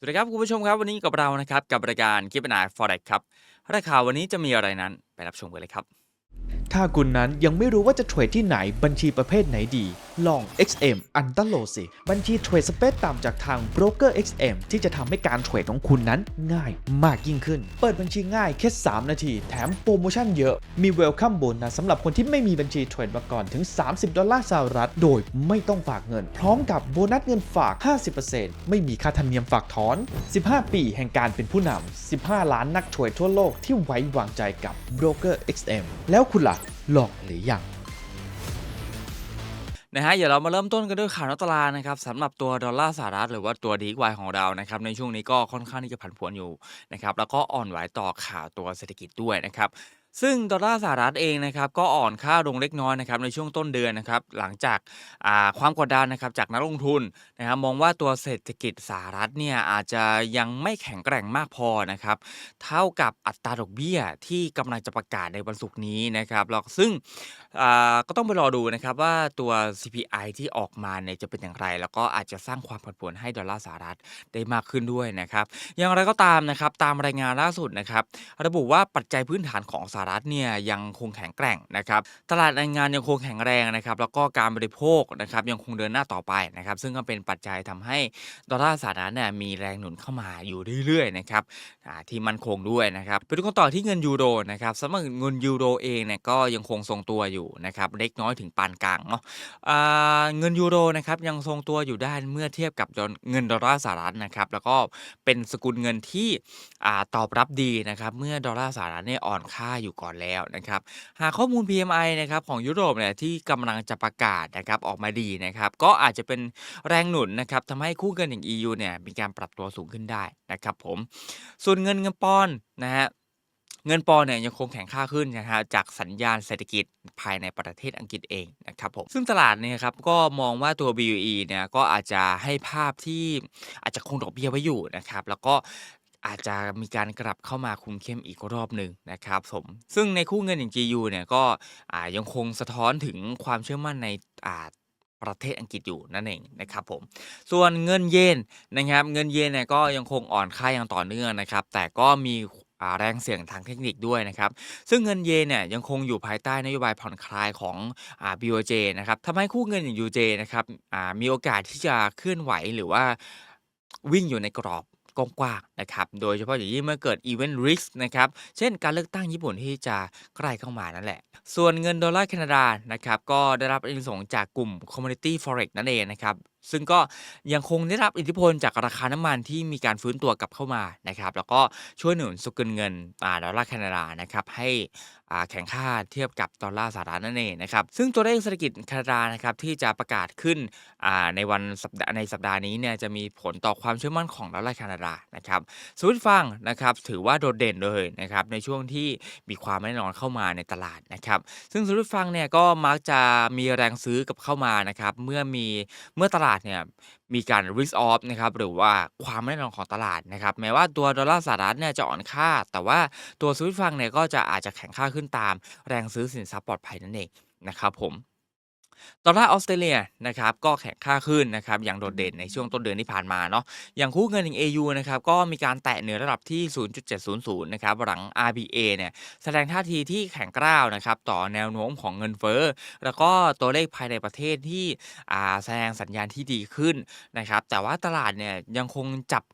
สวัสดีครับคุณผู้ชมครับ วันนี้กับเรานะครับ กับรายการคลิปนาย Forex ครับราคาวันนี้จะมีอะไรนั้นไปรับชมกันเลยครับ ถ้าคุณนั้นยังไม่รู้ว่าจะเทรดที่ไหนบัญชีประเภทไหนดี ลอง XM u n d e r l o สิ บัญชีเทรดสเปซต่ำจากทาง Broker XM ที่จะทำให้การเทรดของคุณนั้นง่ายมากยิ่งขึ้น เปิดบัญชีง่ายแค่ 3 นาที แถมโปรโมชั่นเยอะ มี Welcome Bonus สำหรับคนที่ไม่มีบัญชีเทรดมาก่อนถึง 30 ดอลลาร์สหรัฐ โดยไม่ต้องฝากเงิน พร้อมกับโบนัสเงินฝาก 50%ไม่มีค่าธรรมเนียมฝากถอน 15 ปีแห่งการเป็นผู้นำ 15 ล้านนักเทรดทั่วโลกที่ไว้วางใจกับ Broker XM แล้วคุณล่ะลองหรือยัง นะฮะเดี๋ยวเรามาเริ่มต้นกันด้วยข่าวนอกตลาดนะครับสำหรับตัวดอลลาร์สหรัฐหรือว่าตัวดีกวายของเรานะครับในช่วงนี้ก็ค่อนข้างที่จะผันผวนอยู่นะครับแล้วก็อ่อนไหวต่อข่าวตัวเศรษฐกิจด้วยนะครับ ซึ่งดอลลาร์สหรัฐเองนะครับก็อ่อนค่าลงเล็กน้อยนะครับในช่วงต้นเดือนนะครับหลังจากาความกดดันนะครับจากนักลงทุนนะครับมองว่าตัวเศรษฐกิจสหรัฐเนี่ยอาจจะยังไม่แข็งแกร่งมากพอนะครับเท่ากับอัตราดอกเบี้ยที่กำลังจะประกาศในวันศุกร์นี้นะครับแล้วซึ่งก็ต้องไปรอดูนะครับว่าตัว CPI ที่ออกมาเนี่ยจะเป็นอย่างไร แล้วก็อาจจะสร้างความผันผวนให้ดอลลาร์สหรัฐได้มากขึ้นด้วยนะครับอย่างไรก็ตามนะครับตามรายงานล่าสุดนะครับระบุว่าปัจจัยพื้นฐานของสหรัฐเนี่ยยังคงแข็งแกร่งนะครับตลาดแรงงานยังคงแข็งแรงนะครับแล้วก็การบริโภคนะครับยังคงเดินหน้าต่อไปนะครับซึ่งก็เป็นปัจจัยทำให้ดอลลาร์สหรัฐเนี่ยมีแรงหนุนเข้ามาอยู่เรื่อยๆนะครับที่มั่นคงด้วยนะครับไปดูกันต่อที่เงินยูโรนะครับสำหรับเงินยูโรเองเนี่ยก็ยังคงทรงตัวอยู่นะครับเล็กน้อยถึงปานกลางเนาะเงินยูโรนะครับยังทรงตัวอยู่ได้เมื่อเทียบกับเงินดอลลาร์สหรัฐนะครับแล้วก็เป็นสกุลเงินที่อตอบรับดีนะครับเมื่อดอลลาร์สหรัฐเนี่ยอ่อนค่าอยู่ก่อนแล้วนะครับ หากข้อมูล PMI นะครับของยุโรปเนี่ยที่กำลังจะประกาศนะครับออกมาดีนะครับก็อาจจะเป็นแรงหนุนนะครับทำให้คู่เงินอย่าง EU เนี่ยมีการปรับตัวสูงขึ้นได้นะครับผมส่วนเงินเงินปอนด์นะฮะเงินปอนด์เนี่ยยังคงแข็งค่าขึ้นนะฮะจากสัญญาณเศรษฐกิจภายในประเทศอังกฤษเองนะครับผมซึ่งตลาดเนี่ยครับก็มองว่าตัว BUE เนี่ยก็อาจจะให้ภาพที่อาจจะคงดอกเบี้ยไว้อยู่นะครับแล้วก็ อาจจะมีการกลับเข้ามาคุมเข้มอีกรอบหนึ่งนะครับผมซึ่งในคู่เงินอย่าง GU เนี่ยก็ยังคงสะท้อนถึงความเชื่อมั่นในอาประเทศอังกฤษอยู่นั่นเองนะครับผม ส่วนเงินเยนนะครับ เงินเยนเนี่ยก็ยังคงอ่อนค่าอย่างต่อเนื่องนะครับ แต่ก็มีแรงเสี่ยงทางเทคนิคด้วยนะครับ ซึ่งเงินเยนเนี่ยยังคงอยู่ภายใต้นโยบายผ่อนคลายของอ่า BOJ นะครับทำให้คู่เงินอย่าง UJ นะครับมีโอกาสที่จะเคลื่อนไหวหรือว่าวิ่งอยู่ในกรอบ กว้างๆนะครับ โดยเฉพาะอย่างยิ่งเมื่อเกิด Event Risk นะครับ เช่นการเลือกตั้งญี่ปุ่นที่จะใกล้เข้ามานั่นแหละ ส่วนเงินดอลลาร์แคนาดานะครับก็ได้รับอิทธิพลจากกลุ่ม Community Forex นั่นเองนะครับซึ่งก็ยังคงได้รับอิทธิพลจากราคาน้ำมันที่มีการฟื้นตัวกลับเข้ามานะครับ แล้วก็ช่วยหนุนสกุลเงินอ่าดอลลาร์แคนาดานะครับให้อ่าแข็งค่าเทียบกับดอลลาร์สหรัฐนั่นเองนะครับ ซึ่งตัวเลขเศรษฐกิจแคนาดานะครับที่จะประกาศขึ้นอ่าในวันสัปดาห์ในสัปดาห์นี้เนี่ยจะมีผลต่อความเชื่อมั่นของดอลลาร์แคนาดานะครับสวิตฟังนะครับถือว่าโดดเด่นเลยนะครับในช่วงที่มีความไม่แน่นอนเข้ามาในตลาดนะครับซึ่งสวิตฟังเนี่ยก็มักจะมีแรงซื้อกับเข้ามานะครับเมื่อมีเมื่อตลาดเนี่ยมีการ risk off นะครับหรือว่าความไม่แน่นอนของตลาดนะครับแม้ว่าตัวดอลลาร์สหรัฐเนี่ยจะอ่อนค่า แต่ว่าตัวสวิตฟังเนี่ยก็จะอาจจะแข็งค่าขึ้นตาม แรงซื้อสินทรัพย์ปลอดภัยนั่นเองนะครับผม ดอลลาร์ออสเตรเลียนะครับก็แข็งค่าขึ้นนะครับอย่างโดดเด่นในช่วงต้นเดือนที่ผ่านมาเนาะอย่างคู่เงินอย่าง AU นะครับก็มีการแตะเหนือระดับที่ 0.700 นะครับหลัง RBA เนี่ยแสดงท่าทีที่แข็งกร้าวนะครับต่อแนวโน้มของเงินเฟ้อแล้วก็ตัวเลขภายในประเทศที่อ่าแสดงสัญญาณที่ดีขึ้นนะครับแต่ว่าตลาดเนี่ยยังคงจับ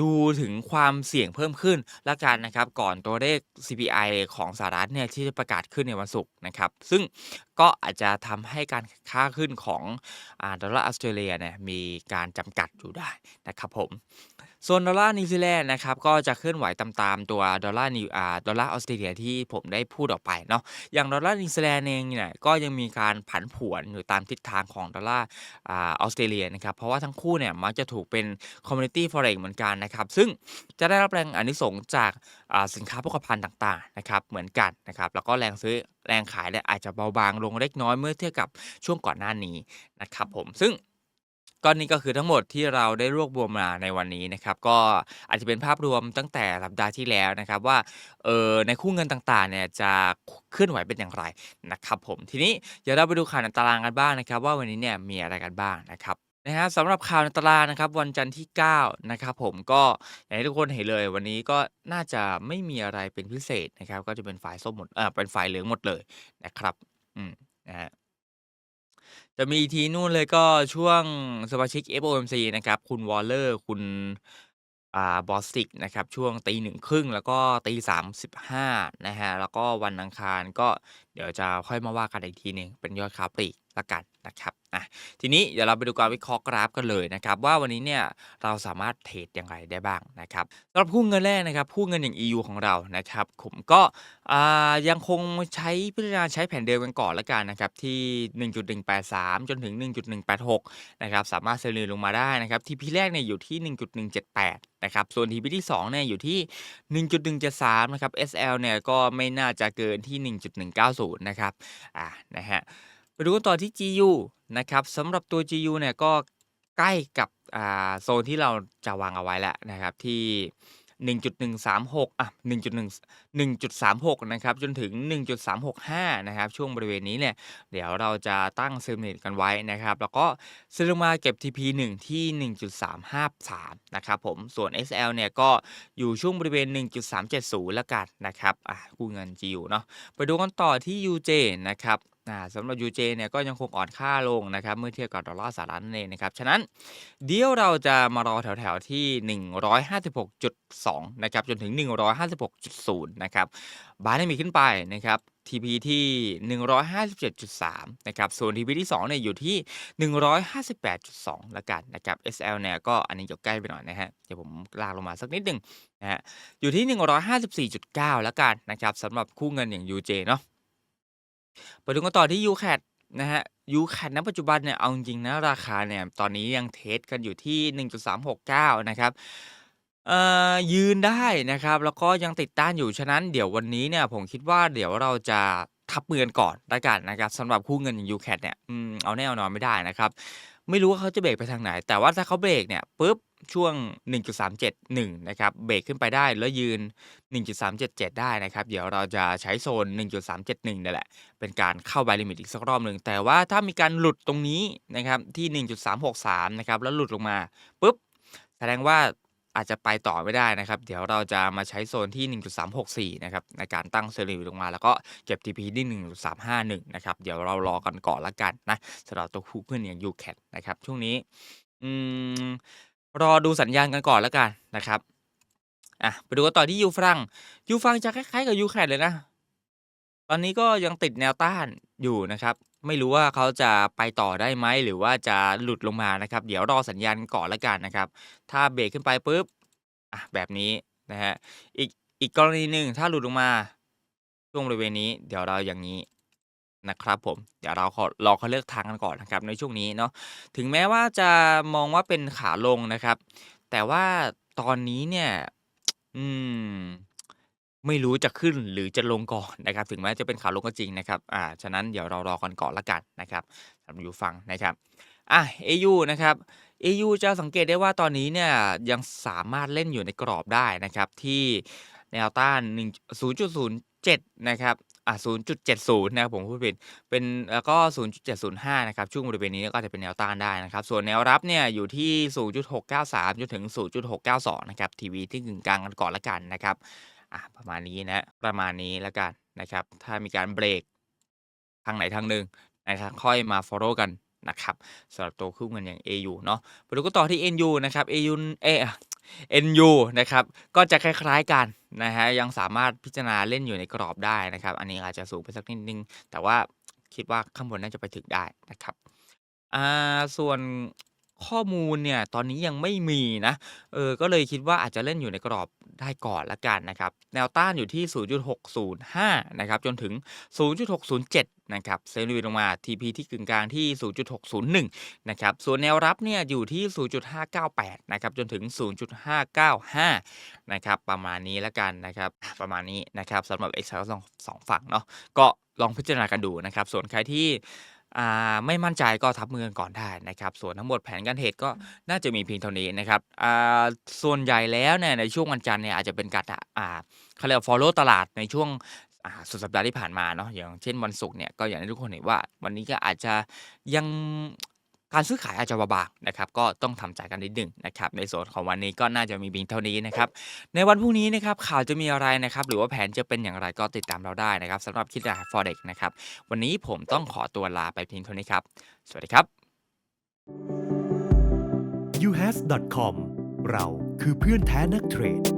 ดูถึงความเสี่ยงเพิ่มขึ้นละกันนะครับ ก่อนตัวเลข CPI ของสหรัฐเนี่ยที่จะประกาศขึ้นในวันศุกร์นะครับ ซึ่งก็อาจจะทำให้การค่าขึ้นของอดอลลาร์ออสเตรเลียเนี่ยมีการจำกัดอยู่ได้นะครับผมส่วนดอลลาร์นิวซีแลนด์นะครับก็จะเคลื่อนไหวตามๆตัวดอลลาร์นิวดอลลาร์ออสเตรเลียที่ผมได้พูดออกไปเนาะอย่างดอลลาร์นิวซีแลนด์เองเนี่ยก็ยังมีการผันผวนอยู่ตามทิศทางของดอลลาร์ออสเตรเลียนะครับเพราะว่าทั้งคู่เนี่ยมักจะถูกเป็น Community Forex เหมือนกันนะครับ ซึ่งจะได้รับแรงอนิสงจากสินค้าโภคภัณฑ์ต่างๆนะครับเหมือนกันนะครับแล้วก็แรงซื้อแรงขายเนี่ยอาจจะเบาบางลงเล็กน้อยเมื่อเทียบกับช่วงก่อนหน้านี้นะครับผมซึ่งก็นี่ก็คือทั้งหมดที่เราได้รวบรวมมาในวันนี้นะครับ ก็อาจจะเป็นภาพรวมตั้งแต่สัปดาห์ที่แล้วนะครับว่าเออในคู่เงินต่างๆเนี่ยจะเคลื่อนไหวเป็นอย่างไรนะครับผมทีนี้เดี๋ยวเราไปดูข่าวในตารางกันบ้างนะครับ ว่าวันนี้เนี่ยมีอะไรกันบ้างนะครับ นนะฮะสำหรับข่าวในตารางนะครับ วันจันทร์ที่ 9 นะครับผมก็อย่างที่ทุกคนเห็นเลยวันนี้ก็น่าจะไม่มีอะไรเป็นพิเศษนะครับ ก็จะเป็นฝ่ายส้มหมดเอ่อเป็นฝ่ายเหลืองหมดเลยนะครับ อืมนะฮะจะมีทีนู่นเลยก็ช่วงสมาชิก FOMC นะครับ คุณวอลเลอร์ คุณอ่าบอสติกนะครับ ช่วงตีหนึ่งครึ่งแล้วก็ตีสามสิบห้านะฮะ แล้วก็วันอังคารก็เดี๋ยวจะค่อยมาว่ากันอีกทีหนึ่งเป็นยอดค้าปลีก ละกันนะครับอะทีนี้เดี๋ยวเราไปดูการวิเคราะห์กราฟกันเลยนะครับว่าวันนี้เนี่ยเราสามารถเทรดอย่างไรได้บ้างนะครับสำหรับหุ้นเงินแรกนะครับหุ้นเงินอย่าง EU ของเรานะครับผมก็อ่ายังคงใช้พิจารณาใช้แผนเดิมกันก่อนละกันนะครับที่ 1.183 จนถึง 1.186 นะครับสามารถเซลล์ลงมาได้นะครับทีพีแรกเนี่ยอยู่ที่ 1.178นะครับส่วนทีพีที่2เนี่ยอยู่ที่ 1.173 นะครับ SL เนี่ยก็ไม่น่าจะเกินที่ 1.190 นะครับอ่านะฮะ ไปดูกันต่อที่ GU นะครับสำหรับตัว GU เนี่ยก็ใกล้กับโซนที่เราจะวางเอาไว้แล้วนะครับที่1.136อะ1.1 1.36 นะครับ จนถึง 1.365 นะครับ ช่วงบริเวณนี้เนี่ย เดี๋ยวเราจะตั้งเซมเนตกันไว้นะครับ แล้วก็ซื้อลงมาเก็บ TP 1 ที่ 1.353 นะครับผม ส่วน SL เนี่ยก็อยู่ช่วงบริเวณ 1.370 แล้วกันนะครับ อะกู้เงิน GU เนาะ ไปดูกันต่อที่ UJ นะครับ อ่าสำหรับ UJ เนี่ยก็ยังคงอ่อนค่าลงนะครับเมื่อเทียบกับดอลลาร์สหรัฐนั่นเองนะครับ ฉะนั้นเดี๋ยวเราจะมารอแถวๆที่ 156.2 นะครับ จนถึง 156.0 นะครับ บาร์ได้มีขึ้นไปนะครับ TP ที่ 157.3 นะครับส่วน TP ที่2เนี่ยอยู่ที่ 158.2แล้วกันนะครับ SL เนี่ยก็อันนี้อยู่ใกล้ไปหน่อยนะฮะ เดี๋ยวผมลากลงมาสักนิดหนึ่งนะฮะอยู่ที่ 154.9ล้วกันนะครับสำหรับคู่เงินอย่าง UJ เนาะ ไปดูกันต่อที่ UCAT นะฮะ UCAT ณปัจจุบันเนี่ยเอาจริงนะราคาเนี่ยตอนนี้ยังเทรดกันอยู่ที่ 1.369 นะครับเอ่ยืนได้นะครับแล้วก็ยังติดต้านอยู่ฉะนั้นเดี๋ยววันนี้เนี่ยผมคิดว่าเดี๋ยวเราจะทับมือกันก่อนละกันนะครับสำหรับคู่เงินอย่าง UCAT เนี่ยอเอาแน่เอานอนไม่ได้นะครับ ไม่รู้ว่าเขาจะเบรกไปทางไหน แต่ว่าถ้าเขาเบรกเนี่ยปุ๊บ ช่วง 1.371 นะครับ เบรกขึ้นไปได้แล้วยืน 1.377 ได้นะครับ เดี๋ยวเราจะใช้โซน 1.371นี่แหละ เป็นการเข้าบายลิมิตอีกสักรอบหนึ่ง แต่ว่าถ้ามีการหลุดตรงนี้นะครับ ที่ 1.363 นะครับ แล้วหลุดลงมาปุ๊บ แสดงว่าอาจจะไปต่อไม่ได้นะครับ เดี๋ยวเราจะมาใช้โซนที่ 1.364 นะครับ ในการตั้งเซลล์ลงมา แล้วก็เก็บ TP ที่ 1.351 นะครับ เดี๋ยวเรารอกันก่อนละกันนะสำหรับตัวคู่เพื่อนอย่าง UCAT นะครับ ช่วงนี้ อืม รอดูสัญญาณกันก่อนแล้วกันนะครับอะไปดูกันต่อที่ยูฟรังยูฟรังจะคล้ายๆกับยูแคทเลยนะ ตอนนี้ก็ยังติดแนวต้านอยู่นะครับ ไม่รู้ว่าเขาจะไปต่อได้ไหมหรือว่าจะหลุดลงมานะครับ เดี๋ยวรอสัญญาณก่อนละกันนะครับ ถ้าเบรกขึ้นไปปุ๊บอะแบบนี้นะฮะอีกอีกกรณีหนึ่งถ้าหลุดลงมาช่วงบริเวณนี้ เดี๋ยวเราอย่างนี้ นะครับผม เดี๋ยวเราขอรอเขาเลือกทางกันก่อนนะครับในช่วงนี้เนาะถึงแม้ว่าจะมองว่าเป็นขาลงนะครับ แต่ว่าตอนนี้เนี่ย อืม ไม่รู้จะขึ้นหรือจะลงก่อนนะครับ ถึงแม้จะเป็นขาลงก็จริงนะครับ อ่า ฉะนั้นเดี๋ยวเรารอกันก่อนละกันนะครับสำหรับยูฟังนะครับ อะ AU นะครับ AU จะสังเกตได้ว่าตอนนี้เนี่ยยังสามารถเล่นอยู่ในกรอบได้นะครับที่แนวต้าน1 0.07 นะครับ อะ0.70 นะครับผมพูดผิด เป็นแล้วก็ 0.705 นะครับ ช่วงบริเวณนี้ก็จะเป็นแนวต้านได้นะครับ ส่วนแนวรับเนี่ยอยู่ที่ 0.693 จนถึง 0.692 นะครับ ทีวีที่กึ่งกลางกันก่อนละกันนะครับ อะประมาณนี้นะ ประมาณนี้ล้วกันนะครับ ถ้ามีการเบรกทางไหนทางหนึ่งนะครับ ค่อยมา follow กันนะครับสำหรับตัวคู่เงินอย่าง AU เนาะไปดูกันต่อที่ NU นะครับ AU เอ NU นะครับ ก็จะคล้ายๆกัน นะฮะยังสามารถพิจารณาเล่นอยู่ในกรอบได้นะครับ อันนี้อาจจะสูงไปสักนิดนึง แต่ว่าคิดว่าข้างบนน่าจะไปถึงได้นะครับอ่าส่วน ข้อมูลเนี่ยตอนนี้ยังไม่มีนะ เออ ก็เลยคิดว่าอาจจะเล่นอยู่ในกรอบได้ก่อนละกันนะครับ แนวต้านอยู่ที่ 0.605 นะครับ จนถึง 0.607 นะครับเซลล์ลงมา TP ที่กึ่งกลางที่ 0.601 นะครับ ส่วนแนวรับเนี่ยอยู่ที่ 0.598 นะครับ จนถึง 0.595 นะครับ ประมาณนี้ละกันนะครับ ประมาณนี้นะครับสำหรับ Excel สองสองฝั่งเนาะ ก็ลองพิจารณากันดูนะครับ ส่วนใครที่ อ่าไม่มั่นใจก็ทับมือกันก่อนได้นะครับ ส่วนทั้งหมดแผนการเทรดก็น่าจะมีเพียงเท่านี้นะครับอ่าส่วนใหญ่แล้วเนี่ยในช่วงวันจันทร์เนี่ยอาจจะเป็นการอ่าเขาเรียกว่า follow ตลาดในช่วงอ่าสุดสัปดาห์ที่ผ่านมาเนาะอย่างเช่นวันศุกร์เนี่ยก็อย่างที่ทุกคนเห็นว่า วันนี้ก็อาจจะยัง การซื้อขายอาจจะบางๆนะครับ ก็ต้องทำใจกันนิดหนึ่งนะครับ ในส่วนของวันนี้ก็น่าจะมีเพียงเท่านี้นะครับ ในวันพรุ่งนี้นะครับข่าวจะมีอะไรนะครับ หรือว่าแผนจะเป็นอย่างไรก็ติดตามเราได้นะครับสำหรับคิดดาฟอเด็กนะครับ วันนี้ผมต้องขอตัวลาไปเพียงเท่านี้ครับ สวัสดีครับ uhas.com เราคือเพื่อนแท้นักเทรด